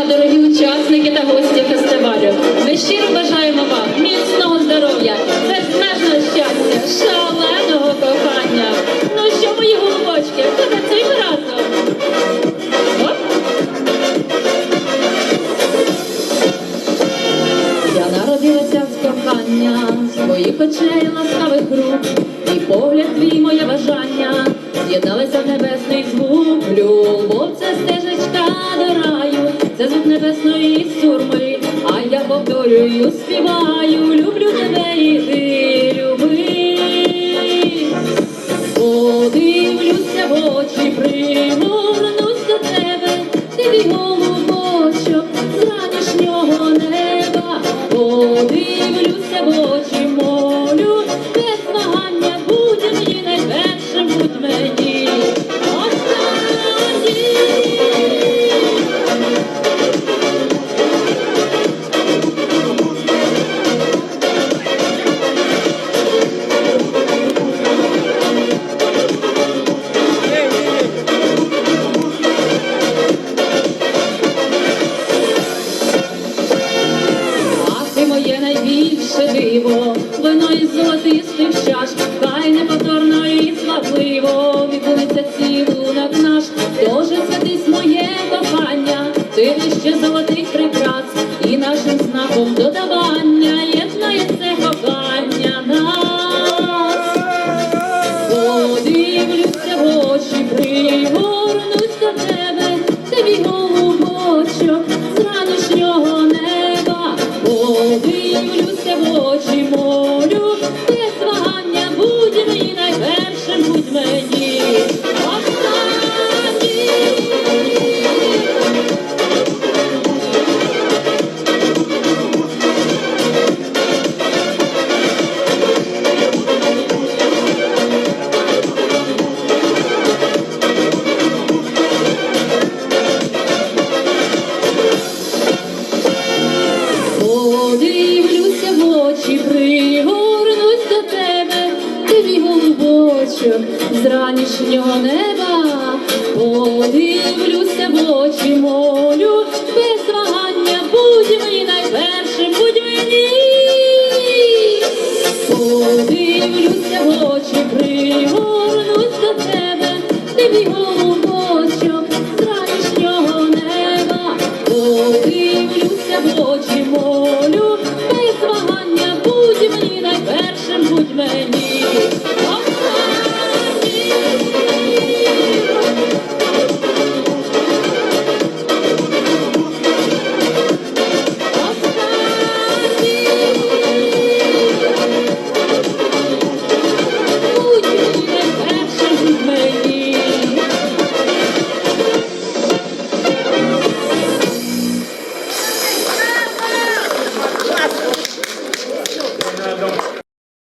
дня, дорогі учасники та гості фестивалю. Ми щиро бажаємо вам міцного здоров'я, безмежного щастя, шаленого кохання. Ну що, мої голубочки, хто на цей разом? Оп! Я народилася з кохання, своїх очей ласкавих рук, і погляд твій моє бажання, з'єдналися в небесний звук, любов це це звук небесної сурми, а я повторюю, співаю, люблю тебе і ти люби. Подивлюся в очі, пригорнусь Моє найбільше диво, вино із золотистих чаш, хай неповторно і славливо, відбудеться цілунок наш, Тоже святись моє кохання, ти вище золотих прикрас, і нашим знаком додавання єднає це кохання нас. Подивлюся в очі, пригорнусь до тебе, мій голубочок подивлюся в очі, пригорнусь до тебе, ти мій голубочок з ранішнього неба, подивлюся в очі, молю, без вагання. Будь мені найпершим, будь мені, подивлюся в очі, пригорнусь до тебе, ти мій голубочок